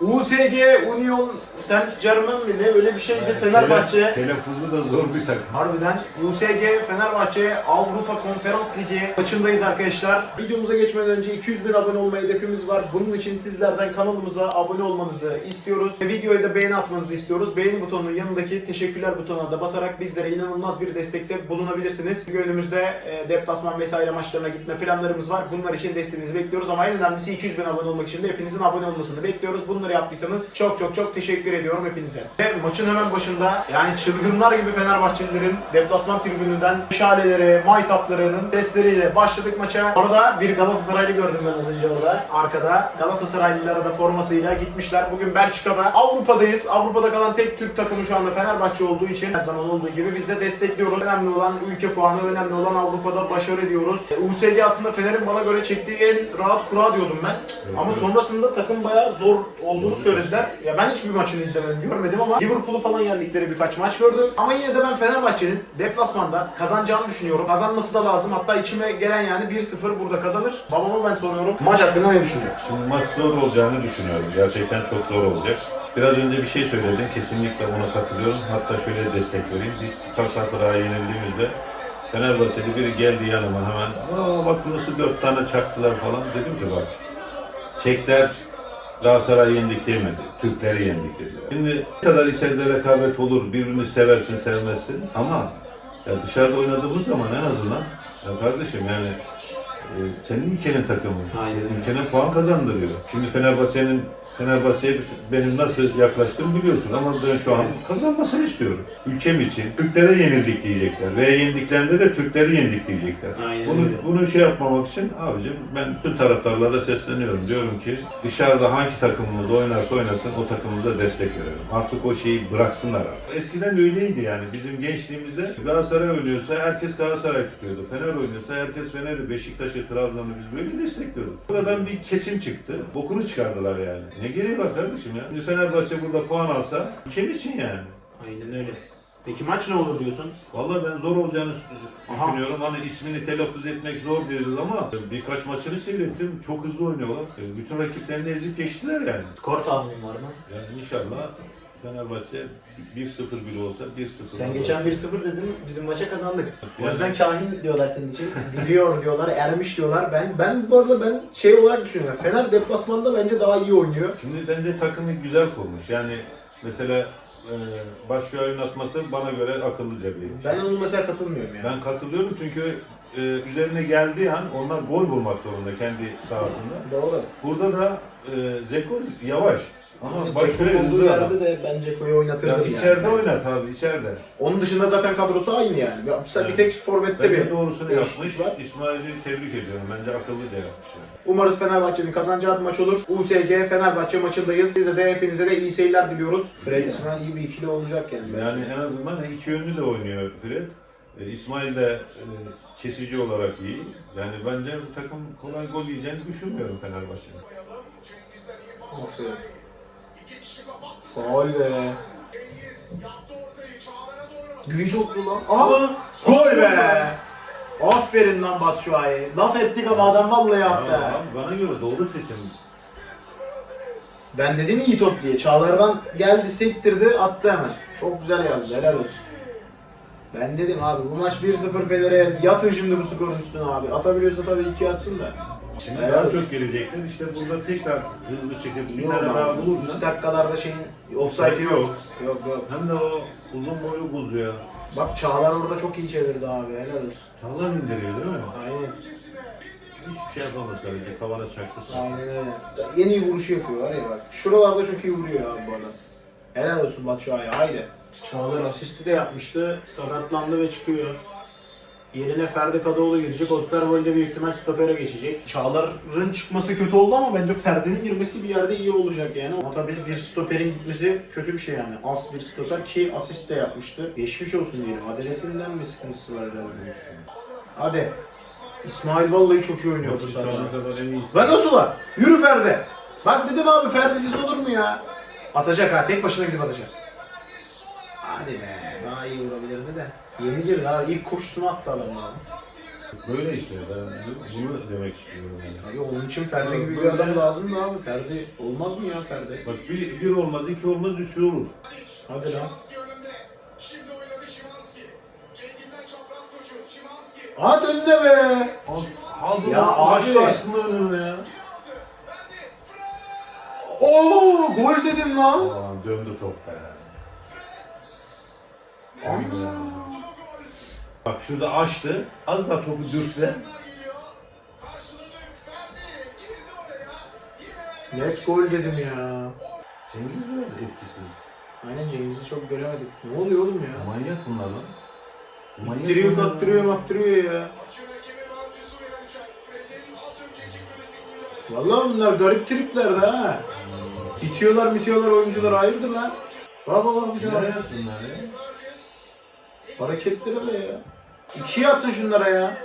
USG Union Saint Germain mi ne öyle bir şeydi Fenerbahçe. Tele- Telaffuzu da zor bir takım. Harbiden USG Fenerbahçe Avrupa Konferans Ligi maçındayız arkadaşlar. Videomuza geçmeden önce 200 bin abone olma hedefimiz var. Bunun için sizlerden kanalımıza abone olmanızı istiyoruz. Ve videoya da beğeni atmanızı istiyoruz. Beğeni butonunun yanındaki teşekkürler butonuna da basarak bizlere inanılmaz bir destekte bulunabilirsiniz. Önümüzde e, deplasman vesaire maçlarına gitme planlarımız var. Bunlar için desteğinizi bekliyoruz ama en önemlisi 200 bin abone olmak için de hepinizin abone olmasını bekliyoruz. Bunları yaptıysanız çok çok çok teşekkür ediyorum hepinize. Ve maçın hemen başında yani çılgınlar gibi Fenerbahçelilerin deplasman tribününden şaleleri, maytaplarının sesleriyle başladık maça. Orada bir Galatasaraylı gördüm ben az önce orada. Arkada Galatasaraylılara da formasıyla gitmişler. Bugün Belçika'da Avrupa'dayız. Avrupa'da kalan tek Türk takımı şu anda Fenerbahçe olduğu için her zaman olduğu gibi biz de destekliyoruz. Önemli olan ülke puanı, önemli olan Avrupa'da başarı diyoruz. E, USG aslında Fener'in bana göre çektiği en rahat kura diyordum ben. Ama sonrasında takım bayağı zor olduğunu söylediler. Ya ben hiçbir maçını izlemedim, görmedim ama Liverpool'u falan yendikleri birkaç maç gördüm. Ama yine de ben Fenerbahçe'nin deplasmanda kazanacağını düşünüyorum. Kazanması da lazım. Hatta içime gelen yani 1-0 burada kazanır. Babama ben soruyorum. Maç hakkında ne düşünüyor? Şimdi maç zor olacağını düşünüyorum. Gerçekten çok zor olacak. Biraz önce bir şey söyledin. Kesinlikle ona katılıyorum. Hatta şöyle destek vereyim. Biz Kalkatıra'ya yenildiğimizde Fenerbahçeli biri geldi yanıma hemen. Aa bak nasıl dört tane çaktılar falan. Dedim ki bak. Çekler Galatasaray'ı yendik demedi. Türkleri yendik dedi. Şimdi ne kadar içeride rekabet olur, birbirini seversin sevmezsin ama ya dışarıda oynadığımız zaman en azından ya kardeşim yani e, senin ülkenin takımı. Aynen. Ülkene puan kazandırıyor. Şimdi Fenerbahçe'nin Fenerbahçe'ye benim nasıl yaklaştığımı biliyorsun ama ben şu an kazanmasını istiyorum. Ülkem için Türklere yenildik diyecekler veya yendiklerinde de Türkleri yendik diyecekler. Aynen bunu, öyle. bunu şey yapmamak için abicim ben tüm taraftarlara sesleniyorum. Diyorum ki dışarıda hangi takımımız oynarsa oynasın o takımımıza destek verelim. Artık o şeyi bıraksınlar artık. Eskiden öyleydi yani bizim gençliğimizde Galatasaray oynuyorsa herkes Galatasaray tutuyordu. Fener oynuyorsa herkes Fener'i, Beşiktaş'ı, Trabzon'u biz böyle destekliyorduk. Buradan bir kesim çıktı. Bokunu çıkardılar yani. Ne gereği var kardeşim ya? Şimdi Fenerbahçe burada puan alsa ülkem için yani. Aynen öyle. Peki maç ne olur diyorsun? Vallahi ben zor olacağını Aha. düşünüyorum. Hani ismini telaffuz etmek zor deriz ama birkaç maçını seyrettim. Çok hızlı oynuyorlar. E, Bütün rakiplerini ezip geçtiler yani. Skor tahminin var mı? Yani inşallah Fenerbahçe 1-0 bile olsa 1-0 Sen geçen 1-0 dedin, bizim maça kazandık. O yüzden kahin diyorlar senin için. Biliyor diyorlar, ermiş diyorlar. Ben ben bu arada ben şey olarak düşünüyorum. Fener deplasmanda bence daha iyi oynuyor. Şimdi bence takımı güzel kurmuş. Yani mesela e, başlıyor oynatması bana göre akıllıca bir şey. Ben onun mesela katılmıyorum yani. Ben katılıyorum çünkü e, üzerine geldiği an onlar gol bulmak zorunda kendi sahasında. Doğru. Burada da e, Zeko yavaş ama başlıyor olduğu yerde de bence koyu oynatırdım Ya yani. içeride oynat abi içeride. Onun dışında zaten kadrosu aynı yani. Mesela bir tek forvette Bence bir doğrusunu değişiklik yapmış. var. İsmail'i tebrik ediyorum. Bence akıllıca yapmış. Yani. Umarız Fenerbahçe'nin kazanacağı bir maç olur. USG Fenerbahçe maçındayız. Size de hepinize de iyi seyirler diliyoruz. Fred İsmail iyi bir ikili olacak yani. Yani en azından iki yönlü de oynuyor Fred. E, İsmail de e, kesici olarak iyi. Yani bence bu takım kolay gol yiyeceğini düşünmüyorum Fenerbahçe'nin. Aferin. Faul be. Büyük toplu lan. Aha! Gol be! Aferin lan Batshuayi. Laf ettik ama adam vallahi attı. ha. abi bana göre doğru seçim. Ben dedim iyi top diye. Çağlar'dan geldi sektirdi attı hemen. Çok güzel yazdı helal olsun. Ben dedim abi bu maç 1-0 Fener'e yatın şimdi bu skorun üstüne abi. Atabiliyorsa tabii 2 atsın da. Şimdi daha çok gelecekler. İşte burada tekrar hızlı çıkıp bir tane daha bulursan dakikalarda şeyin offside yok. Yok yok. hem de o uzun boylu buz ya. Bak Çağlar orada çok iyi çevirdi abi helal olsun. Çağlar indiriyor değil mi? Aynen. Hiçbir şey yapamaz tabii. Tavana çaktı. Aynen öyle. En iyi vuruşu yapıyor var ya bak. Şuralarda çok iyi vuruyor abi bu adam. Helal olsun Batshuayi haydi. Çağlar asisti de yapmıştı. Sakatlandı ve çıkıyor. Yerine Ferdi Kadıoğlu girecek. Osterwolde büyük ihtimal stopere geçecek. Çağlar'ın çıkması kötü oldu ama bence Ferdi'nin girmesi bir yerde iyi olacak yani. Ama tabii bir stoperin gitmesi kötü bir şey yani. Az bir stoper ki asist de yapmıştı. Geçmiş olsun diyelim. Adresinden mi sıkıntısı var herhalde? Hadi. İsmail vallahi çok iyi oynuyor bu Şu sahada. ana kadar en iyisi. Lan nasıl var? Yürü Ferdi. Bak dedim abi Ferdi'siz olur mu ya? Atacak ha tek başına gidip atacak. Hadi be daha iyi vurabilirdi de. Yeni girdi ha ilk koşusunu attı adam abi. Böyle işte ben bunu demek istiyorum yani. Abi onun için Ferdi gibi bir adam lazım da abi. Ferdi olmaz mı ya Ferdi? Bak bir, bir olmaz, iki olmaz, üç olur. Hadi lan. At önüne be. Aldı Ya ya açtı aslında önüne ya. Oo gol dedim lan. Aman döndü top be. Bak şurada açtı, az daha topu dürse. Net gol dedim ya. Cengiz biraz etkisiz. Aynen Cengiz'i çok göremedik. Ne oluyor oğlum ya? Manyak bunlar lan. Manyak İttiriyor bunlar kattırıyor ya. maktırıyor ya. Vallahi bunlar garip triplerde ha. Bitiyorlar bitiyorlar oyuncular hayırdır lan. Bak bak bak bir daha. Bunlar ya? Hareketlere de ya. İkiye atın şunlara ya.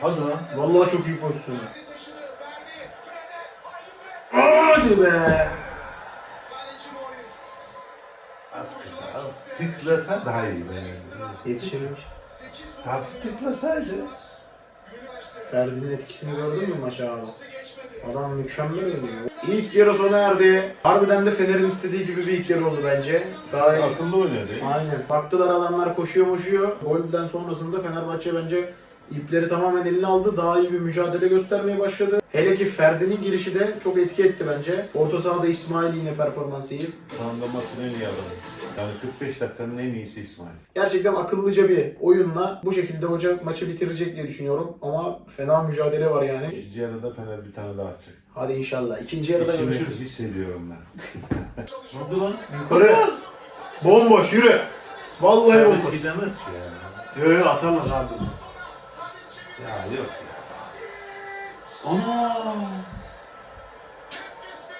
Hadi lan. Vallahi çok iyi pozisyon. Hadi be. Az kısa, az tıklasa daha iyi benim. Yetişirmiş. 8 Hafif tıklasaydı. Ferdi'nin etkisini gördün mü maça abi? Adam mükemmel oynuyor. İlk yarı sona erdi. Harbiden de Fener'in istediği gibi bir ilk yarı oldu bence. Daha iyi. Akıllı oynadı. Aynen. Baktılar adamlar koşuyor koşuyor. Golden sonrasında Fenerbahçe bence ipleri tamamen eline aldı. Daha iyi bir mücadele göstermeye başladı. Hele ki Ferdi'nin girişi de çok etki etti bence. Orta sahada İsmail yine performansı iyi. Şu anda iyi adamı. Yani 45 dakikanın en iyisi İsmail. Gerçekten akıllıca bir oyunla bu şekilde hoca maçı bitirecek diye düşünüyorum. Ama fena mücadele var yani. İkinci yarıda Fener bir tane daha atacak. Hadi inşallah. İkinci yarıda İçimde görüşürüz. hissediyorum ben. Hadi lan. Yukarı. Bomboş yürü. Vallahi Fener bomboş. gidemez ki yani. Yo yo atarlar abi. Ya yok ya. Ana.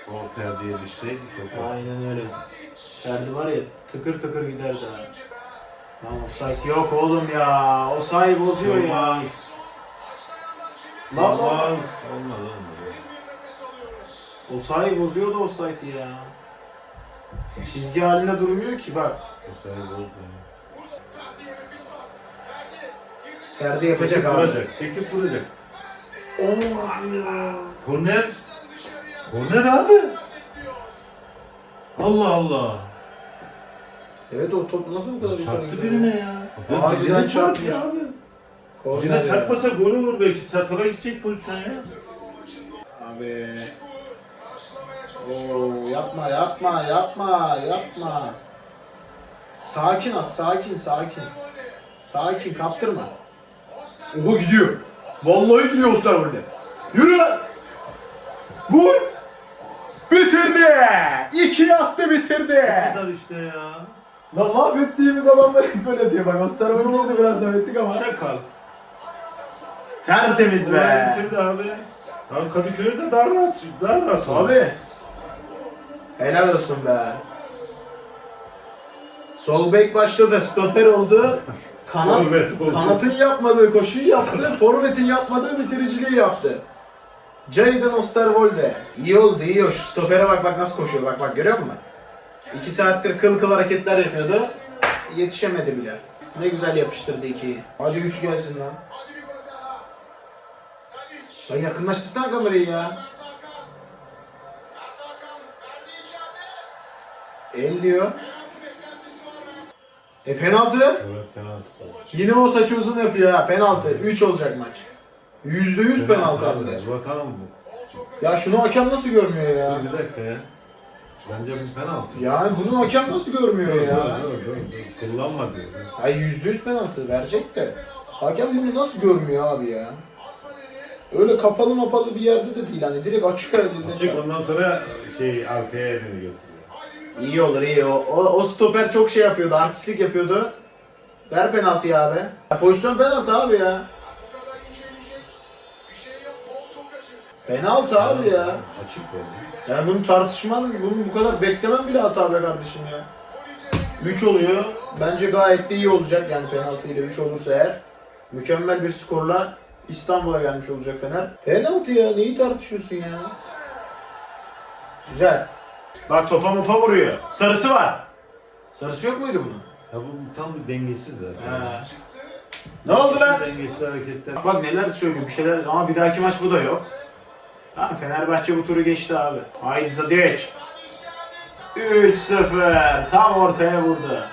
O perdeye düşseydi çok Aynen öyle. Ferdi var ya tıkır tıkır giderdi ha. Lan offside yok oğlum ya. Offside bozuyor ya. Lan Olmaz. lan. Olmaz olmaz. Offside bozuyor da offside'i ya. Çizgi haline durmuyor ki bak. Mesela bozmuyor. Ferdi yapacak Çekip abi. vuracak. Çekip vuracak. Oh ya. Korner. Korner abi. Allah Allah. Evet o top nasıl bu kadar yukarı Çarptı gidiyor? birine ya. Ya Harbiden dizine çarpmış. abi. Korner Dizine ya. çarpmasa gol olur belki. Satara gidecek pozisyon ya. Abi. Oo, yapma yapma yapma yapma. Sakin az sakin sakin. Sakin kaptırma. Oha gidiyor. Vallahi gidiyor Osterwolde. Yürü lan. Vur. Bitirdi. İki attı bitirdi. Bu kadar işte ya. Lan mahvettiğimiz adamlar hep böyle diyor. Bak Osterwolde'yi de biraz mahvettik ama. Şakal. Tertemiz be. bitirdi abi. Abi Kadıköy'de daha rahat, daha rahat. Abi. Helal olsun be. Sol bek başladı, stoper oldu. Kanat, Forvet oldu. kanatın yapmadığı koşuyu yaptı, forvetin yapmadığı bitiriciliği yaptı. Jadon Osterwolde. İyi oldu, iyi o. Şu stopere bak bak nasıl koşuyor, bak bak görüyor musun? İki saattir kıl kıl hareketler yapıyordu. Yetişemedi bile. Ne güzel yapıştırdı ikiyi. Hadi üç gelsin lan. Lan yakınlaştırsana kamerayı ya. El diyor. E penaltı. Evet penaltı. Yine o saçı uzun yapıyor ha. Penaltı. 3 olacak maç. %100 penaltı abi de. Bakalım bu. Ya şunu hakem nasıl görmüyor ya? Bir dakika ya. Bence bu penaltı. Yani bunu hakem nasıl görmüyor ya? Dur, dur. Kullanma diyor. Ay %100 penaltı verecek de. Hakem bunu nasıl görmüyor abi ya? atma dedi. Öyle kapalı mapalı bir yerde de değil hani direkt açık Çık halde. ondan sonra şey arkaya elini götürüyor. İyi olur iyi. O, o, o stoper çok şey yapıyordu, artistlik yapıyordu. Ver penaltıyı abi. Ya pozisyon penaltı abi ya. Penaltı abi ya. Açık oldu. Yani bunu tartışman, bunu bu kadar beklemem bile hata be kardeşim ya. Gol içeri 3 oluyor. Bence gayet de iyi olacak yani penaltı ile 3 olursa eğer. Mükemmel bir skorla İstanbul'a gelmiş olacak Fener. Penaltı ya neyi tartışıyorsun ya? Güzel. Bak topa mopa vuruyor. Sarısı var. Sarısı yok muydu bunun? Ya bu tam bir dengesiz zaten. Ha. Ne oldu lan? Dengesiz hareketler. Bak neler söylüyor bir şeyler ama bir dahaki maç bu da yok. Ha, Fenerbahçe bu turu geçti abi. Haydi Tadic. 3-0 tam ortaya vurdu.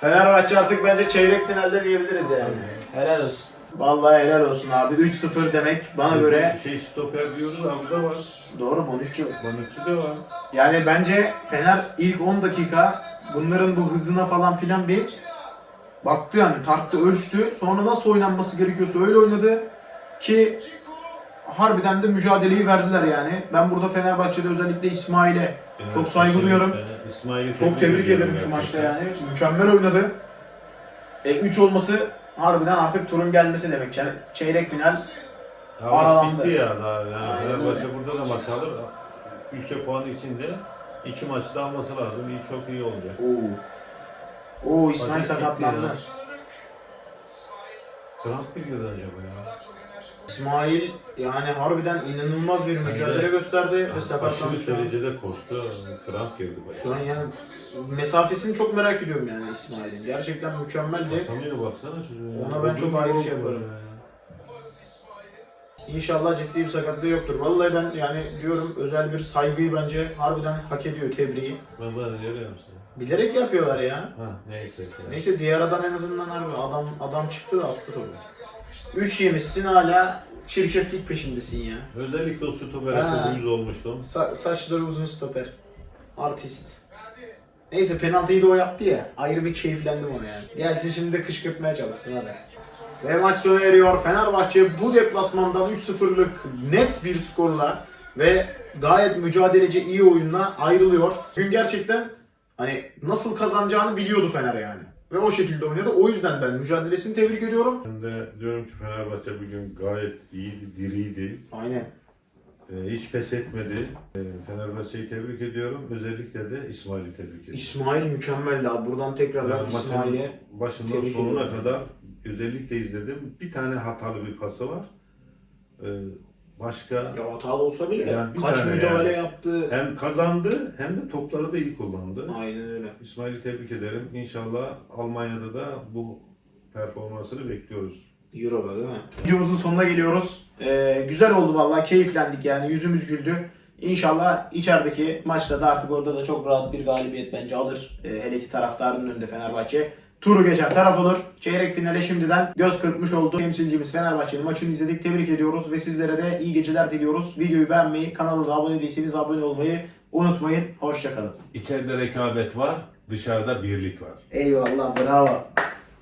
Fenerbahçe artık bence çeyrek finalde diyebiliriz yani. Helal olsun. Vallahi helal olsun abi. 3-0 demek bana göre Şey stoper diyoruz abi da var. doğru Bonucci. Bonucci de var. Yani bence Fener ilk 10 dakika bunların bu hızına falan filan bir baktı yani tarttı ölçtü. Sonra nasıl oynanması gerekiyorsa öyle oynadı ki harbiden de mücadeleyi verdiler yani. Ben burada Fenerbahçe'de özellikle İsmail'e Evet, çok saygı duyuyorum. İsmail'i Çok tebrik ederim şu maçta yani. Mükemmel oynadı. E 3 olması harbiden artık turun gelmesi demek. Yani çeyrek final Ya Aralandı. bitti ya daha yani Aynen Fenerbahçe öyle. burada da maç alır. Ülke puanı içinde iki maçı da alması lazım. İyi çok iyi olacak. Oo. Oo İsmail sakatlandı. Kramp mı girdi acaba ya? İsmail yani harbiden inanılmaz bir mücadele gösterdi ve Aşırı sakatlandı derecede koştu. Kramp girdi Şu an bayağı. yani mesafesini çok merak ediyorum yani İsmail'in. Gerçekten mükemmeldi. Basamıyor baksana ya. Ona ben çok ayrı şey yaparım. ya. İnşallah ciddi bir sakatlığı yoktur. Vallahi ben yani diyorum özel bir saygıyı bence harbiden hak ediyor tebriği. Ben böyle görüyor musun? Bilerek yapıyorlar ya. Ha neyse. Neyse diğer adam en azından harbi adam adam çıktı da attı topu. 3 yemişsin hala çirkeflik peşindesin ya. Özellikle o stopere Ha. çok uyuz olmuştum. Sa- saçları uzun stoper. Artist. Neyse penaltıyı da o yaptı ya. Ayrı bir keyiflendim ona yani. Gelsin şimdi de kışkırtmaya çalışsın hadi. Ve maç sona eriyor. Fenerbahçe bu deplasmandan 3-0'lık net bir skorla ve gayet mücadeleci iyi oyunla ayrılıyor. Bugün gerçekten hani nasıl kazanacağını biliyordu Fener yani. Ve o şekilde oynadı. O yüzden ben mücadelesini tebrik ediyorum. Ben de diyorum ki Fenerbahçe bugün gayet iyiydi, diriydi. Aynen. Ee, hiç pes etmedi. Ee, Fenerbahçe'yi tebrik ediyorum. Özellikle de İsmail'i tebrik ediyorum. İsmail mükemmel abi. Buradan tekrardan Yani İsmail'e başından tebrik sonuna ediyorum. kadar özellikle izledim. Bir tane hatalı bir pası var. Ee, başka ya hatalı olsa bile Yani bir kaç tane müdahale yani. yaptı. hem kazandı hem de topları da iyi kullandı. Aynen öyle. İsmail'i tebrik ederim. İnşallah Almanya'da da bu performansını bekliyoruz. Euro'da değil mi? Videomuzun sonuna geliyoruz. Ee, güzel oldu vallahi keyiflendik yani yüzümüz güldü. İnşallah içerideki maçta da artık orada da çok rahat bir galibiyet bence alır. Ee, hele ki taraftarın önünde Fenerbahçe. Turu geçen taraf olur. Çeyrek finale şimdiden göz kırpmış oldu. Temsilcimiz Fenerbahçe'nin maçını izledik. Tebrik ediyoruz ve sizlere de iyi geceler diliyoruz. Videoyu beğenmeyi, kanala da abone değilseniz abone olmayı unutmayın. Hoşçakalın. İçeride rekabet var, dışarıda birlik var. Eyvallah bravo.